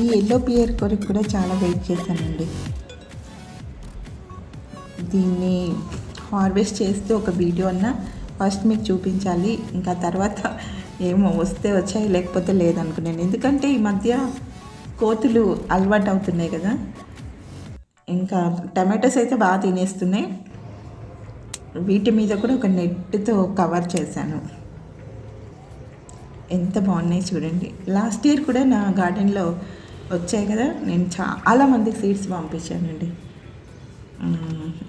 ఈ yellow pear కొరకు కూడా చాలా వెయిట్ చేశానండి. దీన్ని హార్వెస్ట్ చేస్తూ ఒక వీడియో అన్న ఫస్ట్ మీకు చూపించాలి. ఇంకా తర్వాత ఏమో వస్తే వచ్చాయి లేకపోతే లేదనుకున్నాను. ఎందుకంటే ఈ మధ్య కోతులు అలవాటు అవుతున్నాయి కదా. ఇంకా టమాటోస్ అయితే బాగా తినేస్తున్నాయి. వీటి మీద కూడా ఒక నెట్తో కవర్ చేశాను. ఎంత బాగున్నాయి చూడండి. లాస్ట్ ఇయర్ కూడా నా గార్డెన్లో వచ్చాయి కదా నేను చాలా మందికి సీడ్స్ పంపించానండి.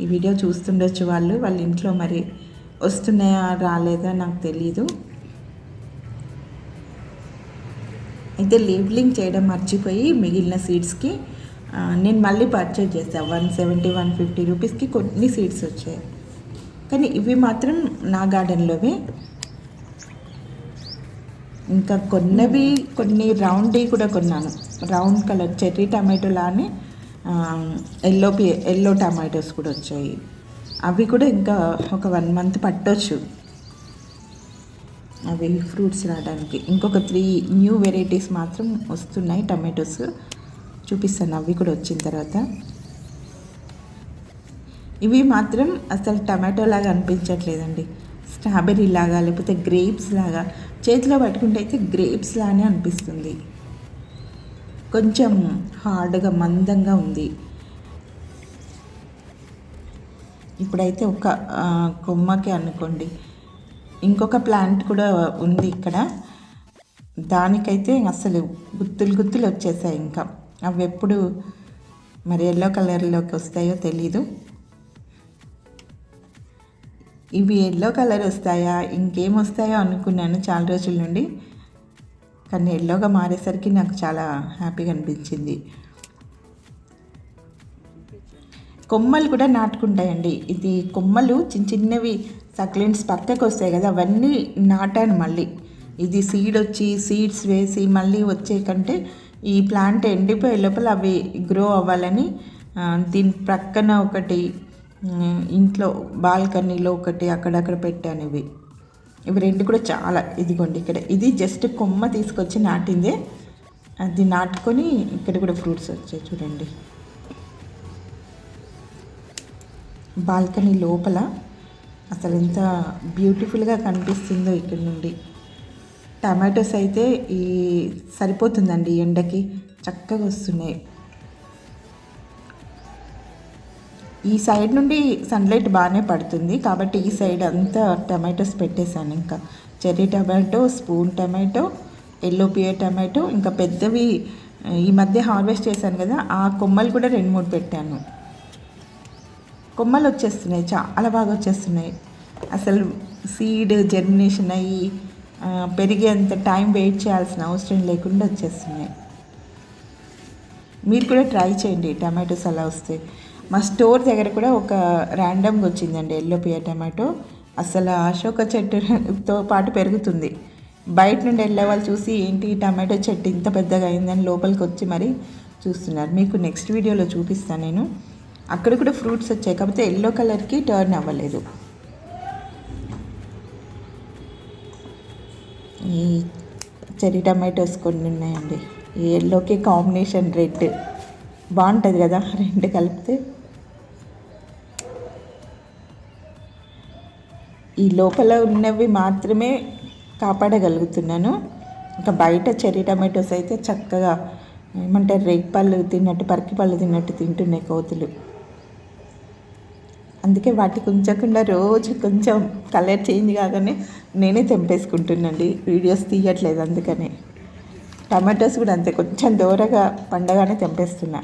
ఈ వీడియో చూస్తుండొచ్చు వాళ్ళు వాళ్ళ ఇంట్లో మరి వస్తున్నాయా రాలేదా నాకు తెలీదు. అయితే లేబులింగ్ చేయడం మర్చిపోయి మిగిలిన సీడ్స్కి నేను మళ్ళీ పర్చేజ్ చేస్తాను వన్ సెవెంటీ వన్ ఫిఫ్టీ రూపీస్కి కొన్ని సీడ్స్ వచ్చాయి. కానీ ఇవి మాత్రం నా గార్డెన్లోవే ఇంకా కొన్నవి కొన్ని రౌండ్వి కూడా కొన్నాను. రౌండ్ కలర్ చెర్రీ టమాటో లానే ఎల్లో పి ఎల్లో టమాటోస్ కూడా వచ్చాయి. అవి కూడా ఇంకా ఒక వన్ మంత్ పట్టొచ్చు. అవి ఫ్రూట్స్ రావడానికి. ఇంకొక త్రీ న్యూ వెరైటీస్ మాత్రం వస్తున్నాయి టమాటోస్ చూపిస్తాను. అవి కూడా వచ్చిన తర్వాత. ఇవి మాత్రం అసలు టమాటో లాగా అనిపించట్లేదండి. స్ట్రాబెర్రీ లాగా లేకపోతే గ్రేప్స్ లాగా. చేతిలో పట్టుకుంటే అయితే గ్రేప్స్ లానే అనిపిస్తుంది. కొంచెం హార్డ్గా మందంగా ఉంది. ఇప్పుడైతే ఒక కొమ్మకి అనుకోండి. ఇంకొక ప్లాంట్ కూడా ఉంది ఇక్కడ. దానికైతే అసలు గుత్తులు గుత్తులు వచ్చేసాయి ఇంకా. అవి ఎప్పుడు మరి ఎల్లో కలర్లోకి వస్తాయో తెలీదు. ఇవి ఎల్లో కలర్ వస్తాయా? ఇంకేం వస్తాయో అనుకున్నాను చాలా రోజుల నుండి. కానీ ఎల్లోగా మారేసరికి నాకు చాలా హ్యాపీగా అనిపించింది. కొమ్మలు కూడా నాటుకుంటాయండి. ఇది కొమ్మలు చిన్న చిన్నవి సక్లెంట్స్ పక్కకు వస్తాయి కదా అవన్నీ నాటాను మళ్ళీ. ఇది సీడ్ వచ్చి సీడ్స్ వేసి మళ్ళీ వచ్చే కంటే ఈ ప్లాంట్ ఎండిపోయే లోపల అవి గ్రో అవ్వాలని దీని ప్రక్కన ఒకటి ఇంట్లో బాల్కనీలో ఒకటి అక్కడక్కడ పెట్టాను ఇవి. ఇవి రెండు కూడా చాలా. ఇదిగోండి ఇక్కడ. ఇది జస్ట్ కొమ్మ తీసుకొచ్చి నాటిందే. అది నాటుకొని ఇక్కడ కూడా ఫ్రూట్స్ వచ్చాయి చూడండి. బాల్కనీ లోపల అసలు ఎంత బ్యూటిఫుల్గా కనిపిస్తుందో ఇక్కడ నుండి. టమాటోస్ అయితే ఈ సరిపోతుందండి ఈ ఎండకి. చక్కగా వస్తున్నాయి. ఈ సైడ్ నుండి సన్లైట్ బాగానే పడుతుంది. కాబట్టి ఈ సైడ్ అంతా టమాటోస్ పెట్టేశాను ఇంకా. Cherry tomato spoon tomato yellow pear tomato ఇంకా పెద్దవి ఈ మధ్య హార్వెస్ట్ చేశాను కదా ఆ కొమ్మలు కూడా రెండు మూడు పెట్టాను. కొమ్మలు వచ్చేస్తున్నాయి చాలా బాగా వచ్చేస్తున్నాయి. అసలు సీడ్ జర్మినేషన్ అయ్యి పెరిగేంత టైం వెయిట్ చేయాల్సిన అవసరం లేకుండా వచ్చేస్తున్నాయి. మీరు కూడా ట్రై చేయండి టమాటోస్ అలా వస్తే. మా స్టోర్ దగ్గర కూడా ఒక ర్యాండమ్గా వచ్చిందండి ఎల్లో పియర్ టమాటో. అసలు అశోక చెట్టుతో పాటు పెరుగుతుంది. బయట నుండి వెళ్ళే వాళ్ళు చూసి ఏంటి టమాటో చెట్టు ఇంత పెద్దగా అయిందని లోపలికి వచ్చి మరి చూస్తున్నారు. మీకు నెక్స్ట్ వీడియోలో చూపిస్తాను నేను. అక్కడ కూడా ఫ్రూట్స్ వచ్చాయి. కాకపోతే ఎల్లో కలర్కి టర్న్ అవ్వలేదు. ఈ చెర్రీ టమాటోస్ కొన్ని ఉన్నాయండి. ఈ ఎల్లోకి కాంబినేషన్ రెడ్. బాగుంటుంది కదా రెండు కలిపితే. ఈ లోపల ఉన్నవి మాత్రమే కాపాడగలుగుతున్నాను. ఇంకా బయట చెర్రీ టమాటోస్ అయితే చక్కగా ఏమంటారు రేగి పళ్ళు తిన్నట్టు పరికి పళ్ళు తిన్నట్టు తింటున్నాయి కోతులు. అందుకే వాటికి ఉంచకుండా రోజు కొంచెం కలర్ చేంజ్ కాగానే నేనే తెంపేసుకుంటున్నాండి. వీడియోస్ తీయట్లేదు అందుకనే. టమాటోస్ కూడా అంతే కొంచెం దూరగా పండగానే తెంపేస్తున్నా.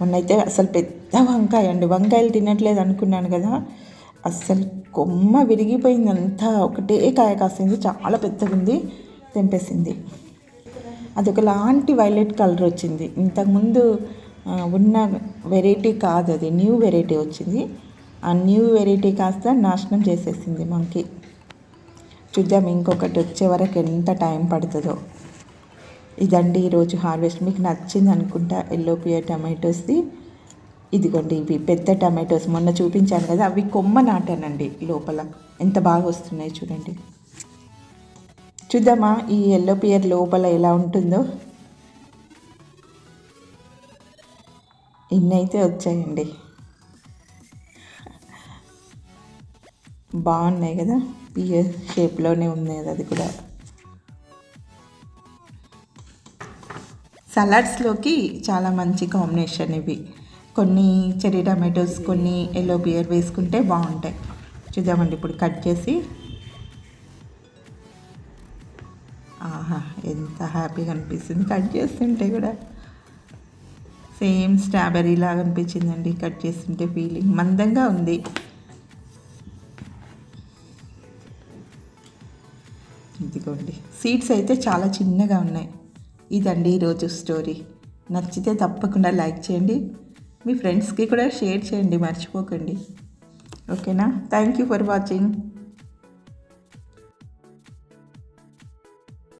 మొన్నైతే అసలు పెద్ద వంకాయ అండి. వంకాయలు తినట్లేదు అనుకున్నాను కదా. అస్సలు కొమ్మ విరిగిపోయింది అంతా. ఒకటే కాయ కాసింది చాలా పెద్దగా ఉంది తెంపేసింది. అది ఒకలాంటి వైలెట్ కలర్ వచ్చింది. ఇంతకుముందు ఉన్న వెరైటీ కాదు అది న్యూ వెరైటీ వచ్చింది. ఆ న్యూ వెరైటీ కాస్త నాశనం చేసేసింది మనకి చూద్దాం ఇంకొకటి వచ్చే వరకు ఎంత టైం పడుతుందో. ఇదండి ఈరోజు హార్వెస్ట్. మీకు నచ్చింది అనుకుంటా ఎల్లో పియర్ టమాటోస్ది. ఇదిగోండి ఇవి పెద్ద టమాటోస్. మొన్న చూపించాను కదా అవి కొమ్మ నాటానండి లోపల. ఎంత బాగా వస్తున్నాయి చూడండి. చూద్దామా ఈ ఎల్లో పియర్ లోపల ఎలా ఉంటుందో? ఇన్నైతే వచ్చాయండి. బాగున్నాయి కదా పియర్ షేప్లోనే ఉంది కదా అది కూడా. సలాడ్స్లోకి చాలా మంచి కాంబినేషన్ ఇవి. కొన్ని చెరీ టమాటోస్ కొన్ని ఎల్లో బియర్ వేసుకుంటే బాగుంటాయి. చూద్దామండి ఇప్పుడు కట్ చేసి. ఆహా ఎంత హ్యాపీగా అనిపిస్తుంది కట్ చేస్తుంటే కూడా. సేమ్ స్ట్రాబెర్రీ లాగా అనిపించిందండి కట్ చేస్తుంటే ఫీలింగ్ మందంగా ఉంది. ఇదిగోండి సీడ్స్ అయితే చాలా చిన్నగా ఉన్నాయి. ఇదండి ఈరోజు స్టోరీ నచ్చితే తప్పకుండా లైక్ చేయండి. మీ ఫ్రెండ్స్కి కూడా షేర్ చేయండి మర్చిపోకండి. ఓకేనా థ్యాంక్ యూ ఫర్ వాచింగ్